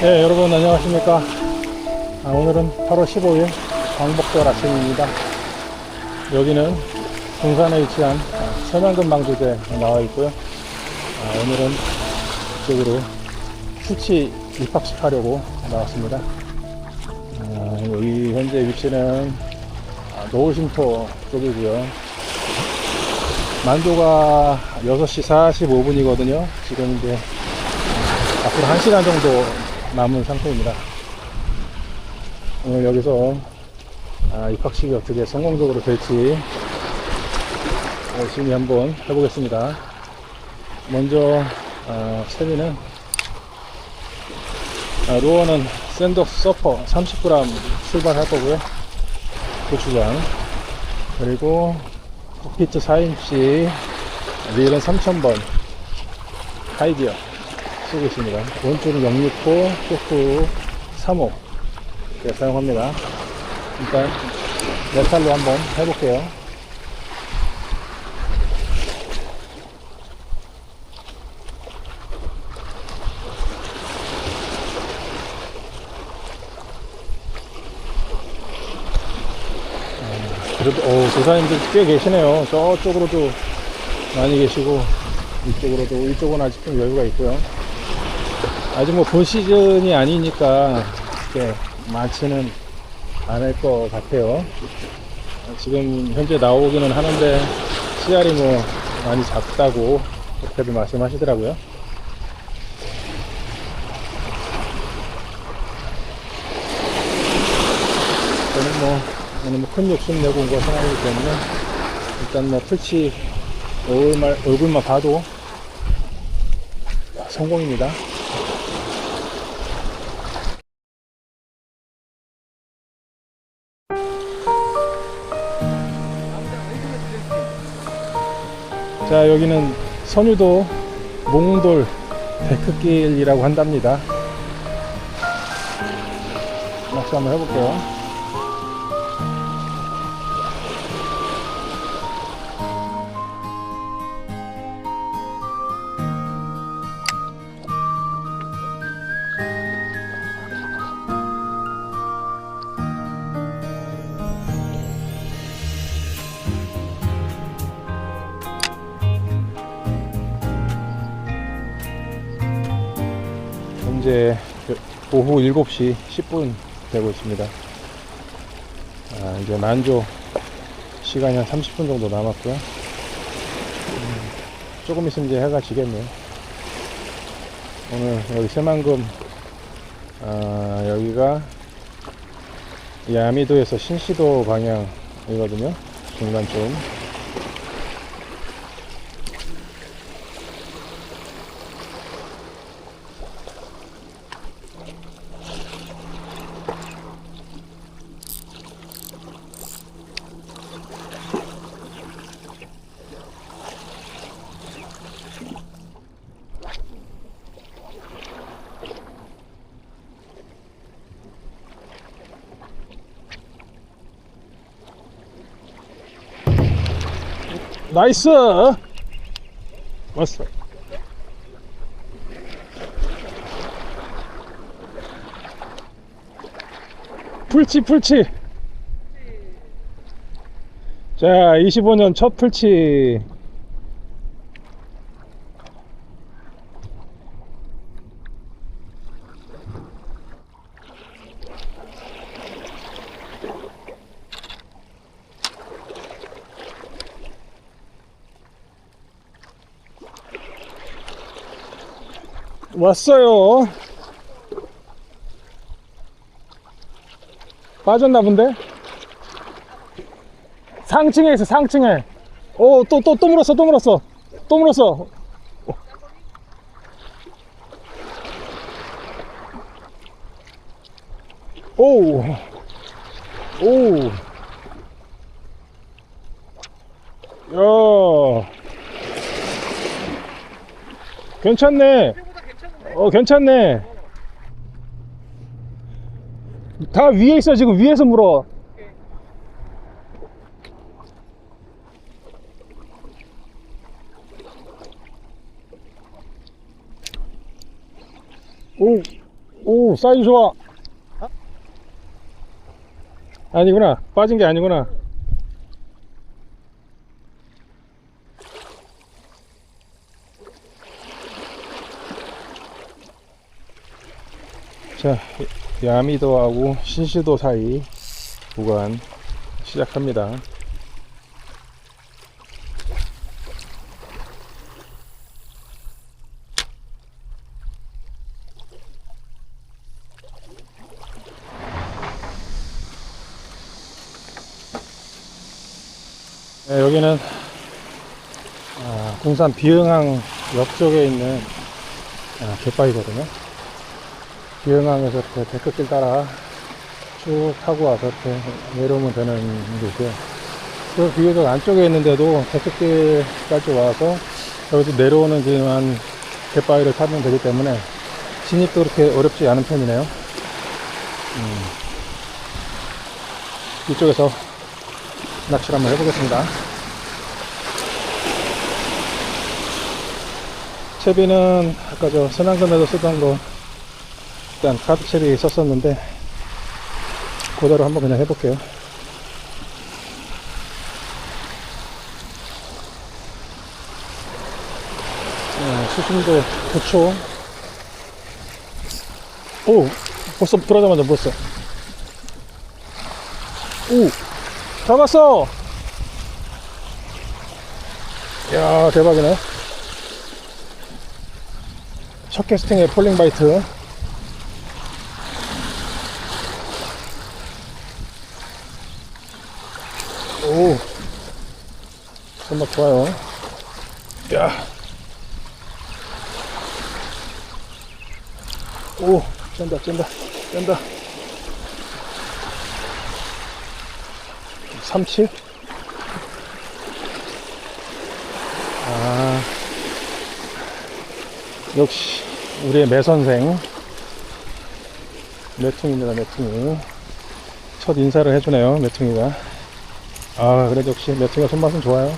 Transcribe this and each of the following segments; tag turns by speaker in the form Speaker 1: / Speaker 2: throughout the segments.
Speaker 1: 네, 여러분 안녕하십니까. 아, 오늘은 8월 15일 광복절 아침입니다. 여기는 동산에 위치한 방주대에 나와 있고요. 아, 오늘은 이쪽으로 수치 입학식 하려고 나왔습니다. 아, 여기 현재 위치는 아, 노을쉼터 쪽이고요. 만조가 6시 45분이거든요. 지금 이제 앞으로 1시간 정도 남은 상태입니다. 오늘 여기서 아, 입학식이 어떻게 성공적으로 될지 열심히 한번 해보겠습니다. 먼저 아, 세미는 아, 루어는 샌덕 서퍼 30g 출발할 거고요. 고추장 그리고 쿡피트 4인치 릴은 3000번 하이디어 쓰고 있습니다. 오른쪽은 069, 쇼크 35 네, 사용합니다. 일단 메탈로 한번 해볼게요. 그래도 어, 조사님들 꽤 계시네요. 저쪽으로도 많이 계시고 이쪽으로도 이쪽은 아직 좀 여유가 있고요. 아직 뭐 본 시즌이 아니니까 이렇게 많지는 않을 것 같아요. 지금 현재 나오기는 하는데 씨알이 뭐 많이 작다고 그렇게도 말씀하시더라고요. 저는 뭐 오늘 뭐 큰 욕심 내고 온 것은 아니기 때문에 일단 뭐 풀치 얼굴만, 얼굴만 봐도 성공입니다. 자 여기는 선유도 몽돌 데크길이라고 한답니다. 낚시 한번 해볼게요. 현재 오후 7시 10분 되고 있습니다. 아, 이제 만조 시간이 한 30분 정도 남았고요. 음, 조금 있으면 이제 해가 지겠네요. 오늘 여기 새만금 아, 여기가 야미도에서 신시도 방향이거든요. 중간쯤. 나이스! 왔어. 풀치, 풀치. 자, 25년 첫 풀치. 왔어요. 빠졌나 본데? 상층에 있어, 상층에. 오, 또, 또, 또 물었어, 또 물었어. 또 물었어. 오, 오. 야. 괜찮네. 어, 괜찮네. 다 위에 있어, 지금 위에서 물어. 오, 오, 사이즈 좋아. 아니구나. 빠진 게 아니구나. 자, 야미도하고 신시도 사이 구간 시작합니다. 네, 여기는 아, 군산 비흥항 옆 쪽에 있는 아, 갯바위거든요. 비흥항에서 이렇게 데크길 따라 쭉 타고 와서 이렇게 내려오면 되는 곳이고요. 그 비교적 안쪽에 있는데도 데크길까지 와서 여기서 내려오는 길만 갯바위를 타면 되기 때문에 진입도 그렇게 어렵지 않은 편이네요. 음. 이쪽에서 낚시를 한번 해보겠습니다. 채비는 아까 저 선안금에서 쓰던 거 일단 카드 채비 썼었는데 그대로 한번 그냥 해볼게요. 어, 수심도 9초. 오, 벌써 들어가자마자 벌써. 오, 잡았어! 이야, 대박이네. 첫 캐스팅의 폴링 바이트. 오, 손맛 좋아요. 야. 오, 쩐다, 쩐다, 쩐다. 삼치? 아, 역시 우리의 매선생 메퉁입니다, 메퉁이. 첫 인사를 해주네요, 메퉁이가. 아, 그래도 역시 메퉁이가 손맛은 좋아요.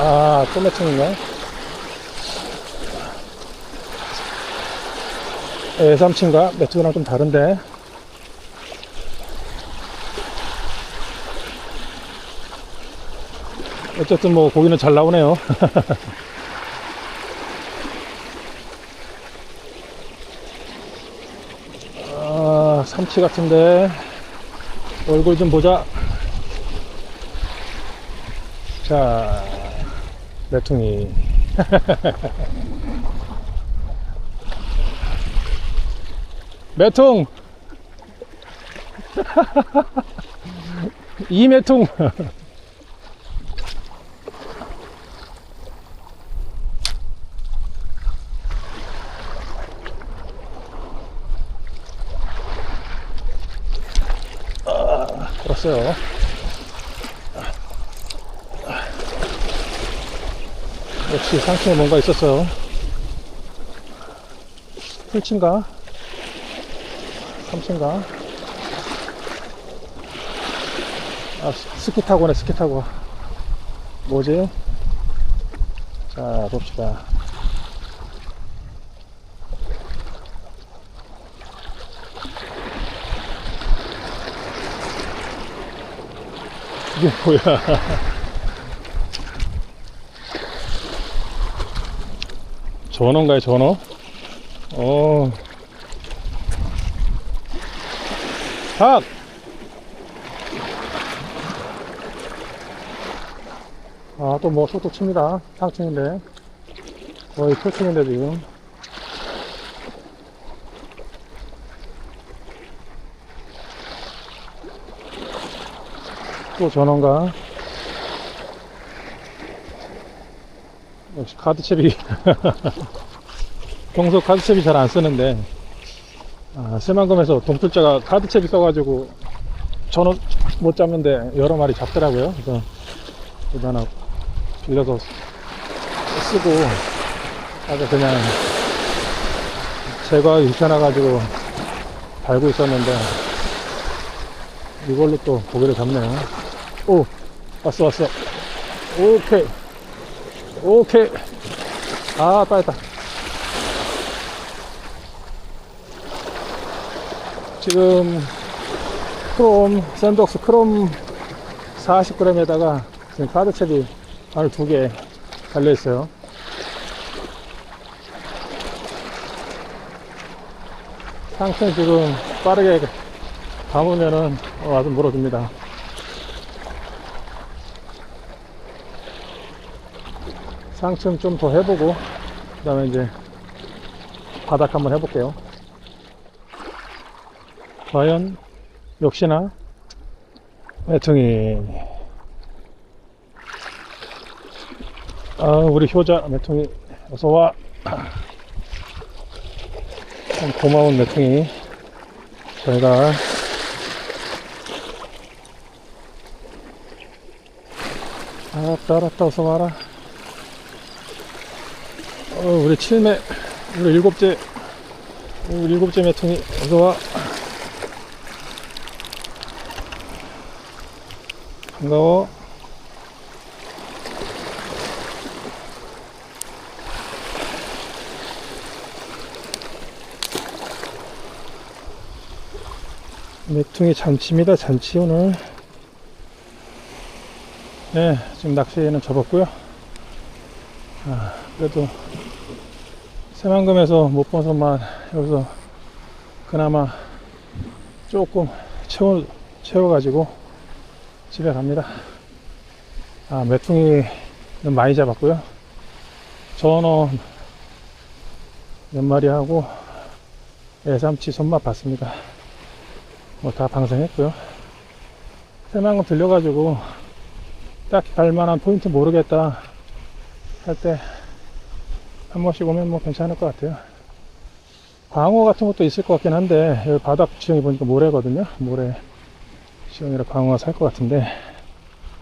Speaker 1: 아, 또 매퉁인가? 애삼친가? 매퉁이랑 좀 다른데. 어쨌든 뭐 고기는 잘 나오네요. 아, 삼치 같은데 얼굴 좀 보자. 자, 메퉁이. 메퉁. 이 메퉁. 왔어요. 역시 상층에 뭔가 있었어요. 풀친가? 삼친가? 아, 스- 스키 타고 네, 스키 타고. 뭐지? 자, 봅시다. 이게 뭐야? 전어인가요, 전어? 어. 닭! 아, 또 뭐, 속도 칩니다. 상층인데. 거의 풀층인데, 지금. 또 전원가. 역시 카드채비. 평소 카드채비 잘안 쓰는데, 아, 새만금에서 동풀자가 카드채비 써가지고 전원 못 잡는데 여러 마리 잡더라고요. 그래서 그거 하나 빌려서 쓰고, 아주 그냥 제거하기 귀찮아가지고 달고 있었는데, 이걸로 또 고개를 잡네요. 오, 왔어, 왔어. 오케이. 오케이. 아, 빠졌다. 지금 크롬, 샌드박스 크롬 40g에다가 지금 카드채비 바늘 두개 달려있어요. 상층 지금 빠르게 감으면은 와서 물어줍니다. 상층 좀 더 해보고, 그 다음에 이제 바닥 한번 해볼게요. 과연 역시나 매통이. 아 우리 효자 매통이 어서와. 참 고마운 매통이 저희가. 알았다 알았다 어서 와라 어, 우리 칠매 우리 일곱째 우리 일곱째 매통이 어서와 반가워. 맥퉁이 잔치입니다. 잔치 오늘. 네, 지금 낚시는 접었고요. 아, 그래도 새만금에서 못 본선만 여기서 그나마 조금 채워 채워가지고 집에 갑니다. 아, 메퉁이는 많이 잡았고요. 전어 몇 마리 하고 애삼치 손맛 봤습니다. 뭐 다 방생했고요. 새만금 들려가지고 딱히 갈만한 포인트 모르겠다 할 때 한 번씩 오면 뭐 괜찮을 것 같아요. 광어 같은 것도 있을 것 같긴 한데 여기 바닥 지형이 보니까 모래거든요. 모래 시원이라 광어가 살 것 같은데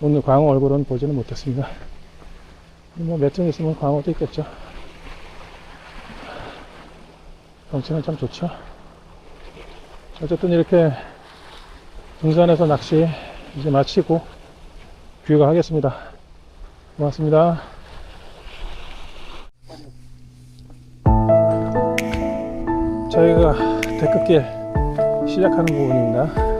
Speaker 1: 오늘 광어 얼굴은 보지는 못했습니다. 뭐 몇종 있으면 광어도 있겠죠. 경치는 참 좋죠. 어쨌든 이렇게 등산에서 낚시 이제 마치고 귀가하겠습니다. 고맙습니다. 저희가 데크길 시작하는 부분입니다.